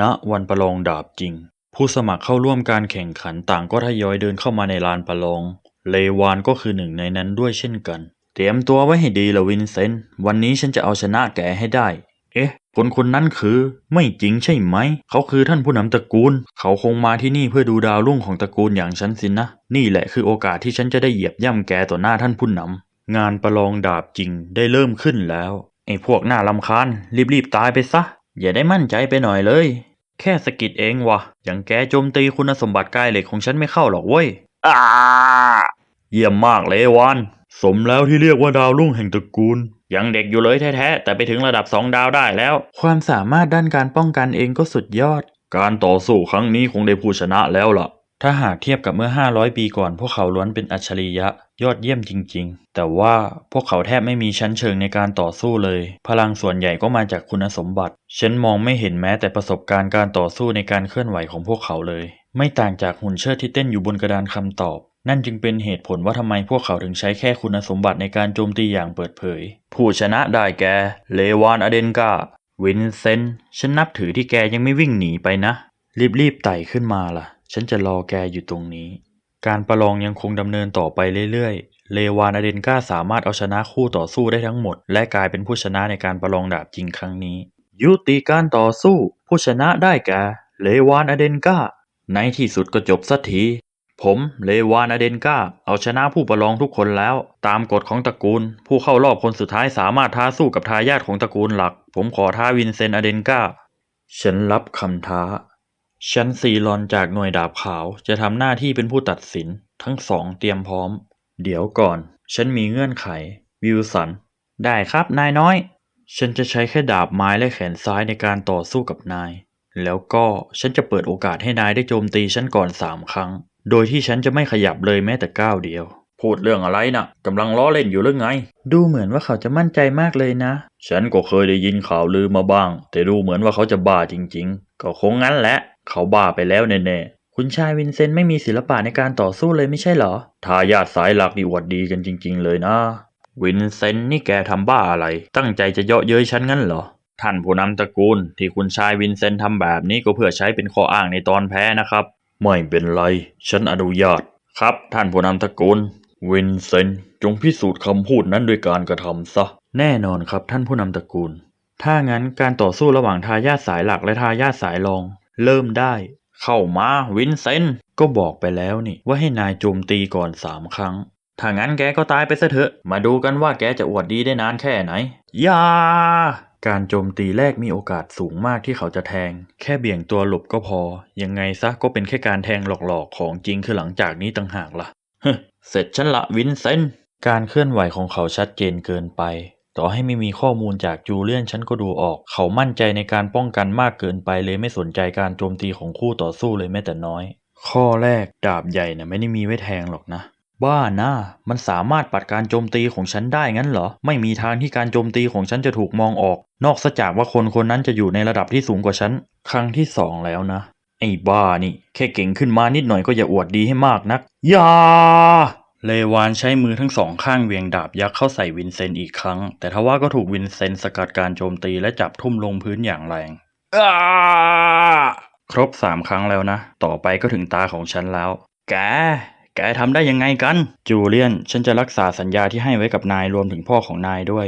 ณ วันประลองดาบจริง ผู้สมัครเข้าร่วมการแข่งขันต่างก็ทยอยเดินเข้ามาในลานประลอง เลวานก็คือหนึ่งในนั้นด้วยเช่นกัน เตรียมตัวไว้ให้ดีละวินเซนต์ วันนี้ฉันจะเอาชนะแกให้ได้ เอ๊ะ คนคนนั้นคือ ไม่จริงใช่ไหม เขาคือท่านผู้นำตระกูล เขาคงมาที่นี่เพื่อดูดาวรุ่งของตระกูลอย่างฉันสินะนี่แหละคือโอกาสที่ฉันจะได้เหยียบย่ำแกต่อหน้าท่านผู้นำงานประลองดาบจริงได้เริ่มขึ้นแล้วไอ้พวกหน้าลำคาญรีบๆตายไปซะ อย่าได้มั่นใจไปหน่อยเลย แค่สะกิดเองวะอย่างแกโจมตีคุณสมบัติกายเหล็กของฉันไม่เข้าหรอกเว้ยอ้าเยี่ยมมากเลยวานสมแล้วที่เรียกว่าดาวรุ่งแห่งตระกูล ยังเด็กอยู่เลยแท้ๆ แต่ไปถึงระดับสองดาวได้แล้ว ความสามารถด้านการป้องกันเองก็สุดยอด การต่อสู้ครั้งนี้คงได้ผู้ชนะแล้วล่ะ ถ้าหากเทียบกับเมื่อ 500 ปีก่อน พวกเขาล้วนเป็นอัจฉริยะยอดเยี่ยมจริง ๆ แต่ว่าพวกเขาแทบไม่มีชั้นเชิงในการต่อสู้เลย พลังส่วนใหญ่ก็มาจากคุณสมบัติ ฉันมองไม่เห็นแม้แต่ประสบการณ์การต่อสู้ในการเคลื่อนไหวของพวกเขาเลย ไม่ต่างจากหุ่นเชิดที่เต้นอยู่บนกระดานคำตอบ นั่นจึงเป็นเหตุผลว่าทำไมพวกเขาถึงใช้แค่คุณสมบัติในการโจมตีอย่างเปิดเผย ผู้ชนะได้แก่เลวานอเดนกาวินเซนต์ฉันนับถือที่แกยังไม่วิ่งหนีไปนะ รีบๆไต่ขึ้นมาล่ะ ฉันจะรอแกอยู่ตรงนี้ การประลองยังคงดำเนินต่อไปเรื่อยๆ เลวานอเดนกาสามารถเอาชนะคู่ต่อสู้ได้ทั้งหมด และกลายเป็นผู้ชนะในการประลองดาบจริงครั้งนี้ ยุติการต่อสู้ ผู้ชนะได้แก่เลวานอเดนกาในที่สุดก็จบสักทีผมเลวานอเดนกาเอาชนะผู้ประลองทุกคนแล้ว ตามกฎของตระกูล ผู้เข้ารอบคนสุดท้ายสามารถท้าสู้กับทายาทของตระกูลหลัก ผมขอท้าวินเซนต์อเดนกาฉันรับคำท้า ฉันซีรอนจากหน่วยดาบขาวจะทำหน้าที่เป็นผู้ตัดสิน ทั้งสองเตรียมพร้อม เดี๋ยวก่อน ฉันมีเงื่อนไข วิลสัน ได้ครับนายน้อย ฉันจะใช้แค่ดาบไม้และแขนซ้ายในการต่อสู้กับนาย แล้วก็ฉันจะเปิดโอกาสให้นายได้โจมตีฉันก่อนสามครั้ง โดยที่ฉันจะไม่ขยับเลยแม้แต่ก้าวเดียว พูดเรื่องอะไรนะ่ะกำลังล้อเล่นอยู่หรือไง ดูเหมือนว่าเขาจะมั่นใจมากเลยนะ ฉันก็เคยได้ยินข่าวลือมาบ้าง แต่ดูเหมือนว่าเขาจะบ้าจริง ๆ ก็คงงั้นแหละ เขาบ้าไปแล้วแน่ๆคุณชายวินเซนต์ไม่มีศิลปะในการต่อสู้เลยไม่ใช่เหรอ ทายาทสายหลักนี่อวดดีกันจริง ๆ เลยนะ วินเซนต์นี่แกทำบ้าอะไร ตั้งใจจะเยาะเย้ยฉันงั้นเหรอ ท่านผู้นำตระกูลที่คุณชายวินเซนต์ทำแบบนี้ก็เพื่อใช้เป็นข้ออ้างในตอนแพ้นะครับ ไม่เป็นไร ฉันอนุญาต ครับ ท่านผู้นำตระกูล วินเซนต์จงพิสูจน์คำพูดนั้นด้วยการกระทำซะ แน่นอนครับท่านผู้นำตระกูล ถ้างั้นการต่อสู้ระหว่างทายาทสายหลักและทายาทสายรอง เริ่มได้ เข้ามาวินเซนต์ก็บอกไปแล้วนี่ ว่าให้นายโจมตีก่อนสามครั้ง ถ้างั้นแกก็ตายไปซะเถอะ มาดูกันว่าแกจะอวดดีได้นานแค่ไหนยาการโจมตีแรกมีโอกาสสูงมากที่เขาจะแทง แค่เบี่ยงตัวหลบก็พอ ยังไงซะก็เป็นแค่การแทงหลอกๆของจริงคือหลังจากนี้ต่างหากล่ะเฮ้เสร็จฉันละวินเซนต์การเคลื่อนไหวของเขาชัดเจนเกินไป ต่อให้ไม่มีข้อมูลจากจูเลียนฉันก็ดูออก เขามั่นใจในการป้องกันมากเกินไปเลยไม่สนใจการโจมตีของคู่ต่อสู้เลยแม้แต่น้อย ข้อแรกดาบใหญ่นะ่ะไม่ได้มีไว้แทงหรอกนะ บ้านะมันสามารถปัดการโจมตีของฉันได้งั้นเหรอ ไม่มีทางที่การโจมตีของฉันจะถูกมองออก นอกจากว่าคนคนนั้นจะอยู่ในระดับที่สูงกว่าฉัน ครั้งที่สองแล้วนะ ไอ้บ้านี่ แค่เก่งขึ้นมานิดหน่อยก็อย่าอวดดีให้มากนัก อย่า เลวานใช้มือทั้งสองข้างเวียงดาบยักษ์เข้าใส่วินเซนต์อีกครั้ง แต่ทว่าก็ถูกวินเซนต์สกัดการโจมตีและจับทุ่มลงพื้นอย่างแรงอ้าครบสามครั้งแล้วนะ ต่อไปก็ถึงตาของฉันแล้ว แก แกทำได้ยังไงกัน จูเลียน ฉันจะรักษาสัญญาที่ให้ไว้กับนายรวมถึงพ่อของนายด้วย